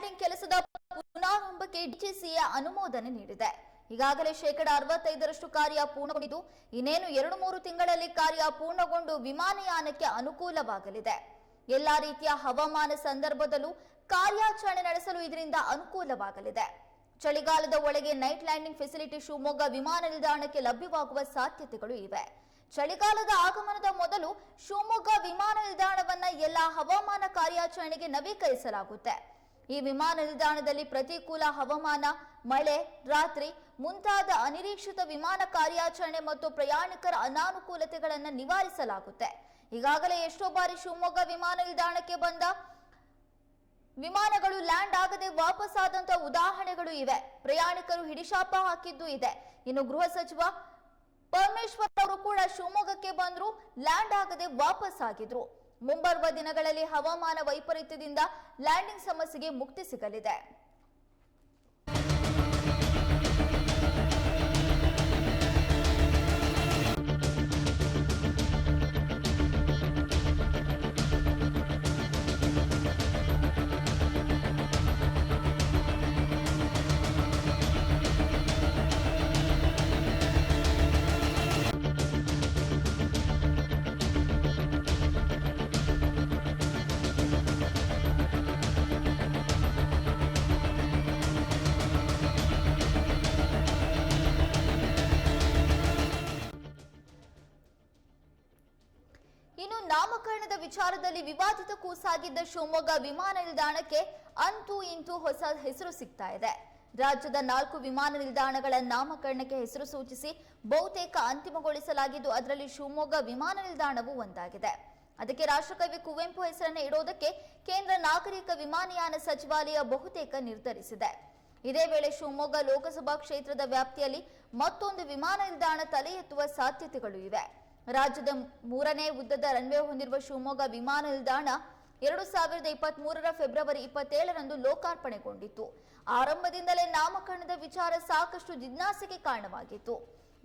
Landing ಕೆಲಸದ ಪುನಾರಂಭಕ್ಕೆ DGCA ಅನುಮೋದನೆ ನೀಡಿದೆ. ಈಗಾಗಲೇ ಶೇಕಡ ಅರವತ್ತೈದರಷ್ಟು ಕಾರ್ಯ ಪೂರ್ಣಗೊಂಡಿದ್ದು, ಇನ್ನೇನು ಎರಡು ಮೂರು ತಿಂಗಳಲ್ಲಿ ಕಾರ್ಯ ಪೂರ್ಣಗೊಂಡು ವಿಮಾನಯಾನಕ್ಕೆ ಅನುಕೂಲವಾಗಲಿದೆ. ಎಲ್ಲಾ ರೀತಿಯ ಹವಾಮಾನ ಸಂದರ್ಭದಲ್ಲೂ ಕಾರ್ಯಾಚರಣೆ ನಡೆಸಲು ಇದರಿಂದ ಅನುಕೂಲವಾಗಲಿದೆ. ಚಳಿಗಾಲದ ಒಳಗೆ ನೈಟ್ ಲ್ಯಾಂಡಿಂಗ್ ಫೆಸಿಲಿಟಿ ಶಿವಮೊಗ್ಗ ವಿಮಾನ ನಿಲ್ದಾಣಕ್ಕೆ ಲಭ್ಯವಾಗುವ ಸಾಧ್ಯತೆಗಳು ಇವೆ. ಚಳಿಗಾಲದ ಆಗಮನದ ಮೊದಲು ಶಿವಮೊಗ್ಗ ವಿಮಾನ ನಿಲ್ದಾಣವನ್ನ ಎಲ್ಲಾ ಹವಾಮಾನ ಕಾರ್ಯಾಚರಣೆಗೆ ನವೀಕರಿಸಲಾಗುತ್ತೆ. ಈ ವಿಮಾನ ನಿಲ್ದಾಣದಲ್ಲಿ ಪ್ರತಿಕೂಲ ಹವಾಮಾನ, ಮಳೆ, ರಾತ್ರಿ, ಮುಂತಾದ ಅನಿರೀಕ್ಷಿತ ವಿಮಾನ ಕಾರ್ಯಾಚರಣೆ ಮತ್ತು ಪ್ರಯಾಣಿಕರ ಅನಾನುಕೂಲತೆಗಳನ್ನು ನಿವಾರಿಸಲಾಗುತ್ತೆ. ಈಗಾಗಲೇ ಎಷ್ಟೋ ಬಾರಿ ಶಿವಮೊಗ್ಗ ವಿಮಾನ ನಿಲ್ದಾಣಕ್ಕೆ ಬಂದ ವಿಮಾನಗಳು ಲ್ಯಾಂಡ್ ಆಗದೆ ವಾಪಸ್ ಆದಂತ ಉದಾಹರಣೆಗಳು ಇವೆ. ಪ್ರಯಾಣಿಕರು ಹಿಡಿಶಾಪ ಹಾಕಿದ್ದು ಇದೆ. ಇನ್ನು ಗೃಹ ಸಚಿವ ಪರಮೇಶ್ವರ್ ಅವರು ಕೂಡ ಶಿವಮೊಗ್ಗಕ್ಕೆ ಬಂದ್ರು, ಲ್ಯಾಂಡ್ ಆಗದೆ ವಾಪಸ್ ಆಗಿದ್ರು. ಮುಂಬರುವ ದಿನಗಳಲ್ಲಿ ಹವಾಮಾನ ವೈಪರೀತ್ಯದಿಂದ ಲ್ಯಾಂಡಿಂಗ್ ಸಮಸ್ಯೆಗೆ ಮುಕ್ತಿ ಸಿಗಲಿದೆ. ಇನ್ನು ನಾಮಕರಣದ ವಿಚಾರದಲ್ಲಿ ವಿವಾದಿತ ಕೂಸಾಗಿದ್ದ ಶಿವಮೊಗ್ಗ ವಿಮಾನ ನಿಲ್ದಾಣಕ್ಕೆ ಅಂತೂ ಇಂತೂ ಹೊಸ ಹೆಸರು ಸಿಗ್ತಾ ಇದೆ. ರಾಜ್ಯದ ನಾಲ್ಕು ವಿಮಾನ ನಿಲ್ದಾಣಗಳ ನಾಮಕರಣಕ್ಕೆ ಹೆಸರು ಸೂಚಿಸಿ ಬಹುತೇಕ ಅಂತಿಮಗೊಳಿಸಲಾಗಿದ್ದು ಅದರಲ್ಲಿ ಶಿವಮೊಗ್ಗ ವಿಮಾನ ನಿಲ್ದಾಣವೂ ಒಂದಾಗಿದೆ. ಅದಕ್ಕೆ ರಾಷ್ಟ್ರಕವಿ ಕುವೆಂಪು ಹೆಸರನ್ನು ಇಡೋದಕ್ಕೆ ಕೇಂದ್ರ ನಾಗರಿಕ ವಿಮಾನಯಾನ ಸಚಿವಾಲಯ ಬಹುತೇಕ ನಿರ್ಧರಿಸಿದೆ. ಇದೇ ವೇಳೆ ಶಿವಮೊಗ್ಗ ಲೋಕಸಭಾ ಕ್ಷೇತ್ರದ ವ್ಯಾಪ್ತಿಯಲ್ಲಿ ಮತ್ತೊಂದು ವಿಮಾನ ನಿಲ್ದಾಣ ತಲೆ ಎತ್ತುವ ಸಾಧ್ಯತೆಗಳು ಇವೆ. ರಾಜ್ಯದ ಮೂರನೇ ಉದ್ದದ ರನ್ವೇ ಹೊಂದಿರುವ ಶಿವಮೊಗ್ಗ ವಿಮಾನ ನಿಲ್ದಾಣ ಎರಡು ಸಾವಿರದ ಇಪ್ಪತ್ತ್ ಮೂರರ ಫೆಬ್ರವರಿ ಇಪ್ಪತ್ತೇಳರಂದು ಲೋಕಾರ್ಪಣೆಗೊಂಡಿತ್ತು. ಆರಂಭದಿಂದಲೇ ನಾಮಕರಣದ ವಿಚಾರ ಸಾಕಷ್ಟು ಜಿಜ್ಞಾಸೆಗೆ ಕಾರಣವಾಗಿತ್ತು.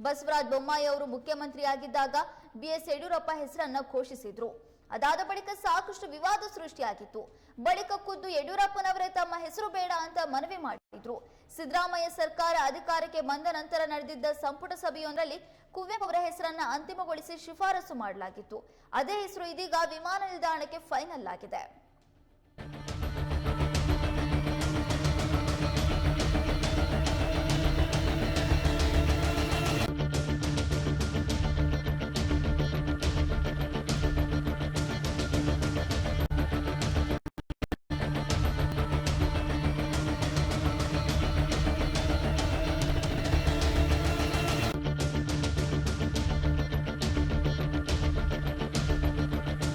ಬಸವರಾಜ ಬೊಮ್ಮಾಯಿ ಅವರು ಮುಖ್ಯಮಂತ್ರಿಯಾಗಿದ್ದಾಗ ಬಿಎಸ್ ಯಡಿಯೂರಪ್ಪ ಹೆಸರನ್ನ ಘೋಷಿಸಿದ್ರು. ಅದಾದ ಬಳಿಕ ಸಾಕಷ್ಟು ವಿವಾದ ಸೃಷ್ಟಿಯಾಗಿತ್ತು. ಬಳಿಕ ಖುದ್ದು ಯಡಿಯೂರಪ್ಪನವರೇ ತಮ್ಮ ಹೆಸರು ಬೇಡ ಅಂತ ಮನವಿ ಮಾಡಿದ್ರು. ಸಿದ್ದರಾಮಯ್ಯ ಸರ್ಕಾರ ಅಧಿಕಾರಕ್ಕೆ ಬಂದ ನಂತರ ನಡೆದಿದ್ದ ಸಂಪುಟ ಸಭೆಯೊಂದರಲ್ಲಿ ಕುವೆಂಪು ಅವರ ಹೆಸರನ್ನ ಅಂತಿಮಗೊಳಿಸಿ ಶಿಫಾರಸು ಮಾಡಲಾಗಿತ್ತು. ಅದೇ ಹೆಸರು ಇದೀಗ ವಿಮಾನ ನಿಲ್ದಾಣಕ್ಕೆ ಫೈನಲ್ ಆಗಿದೆ.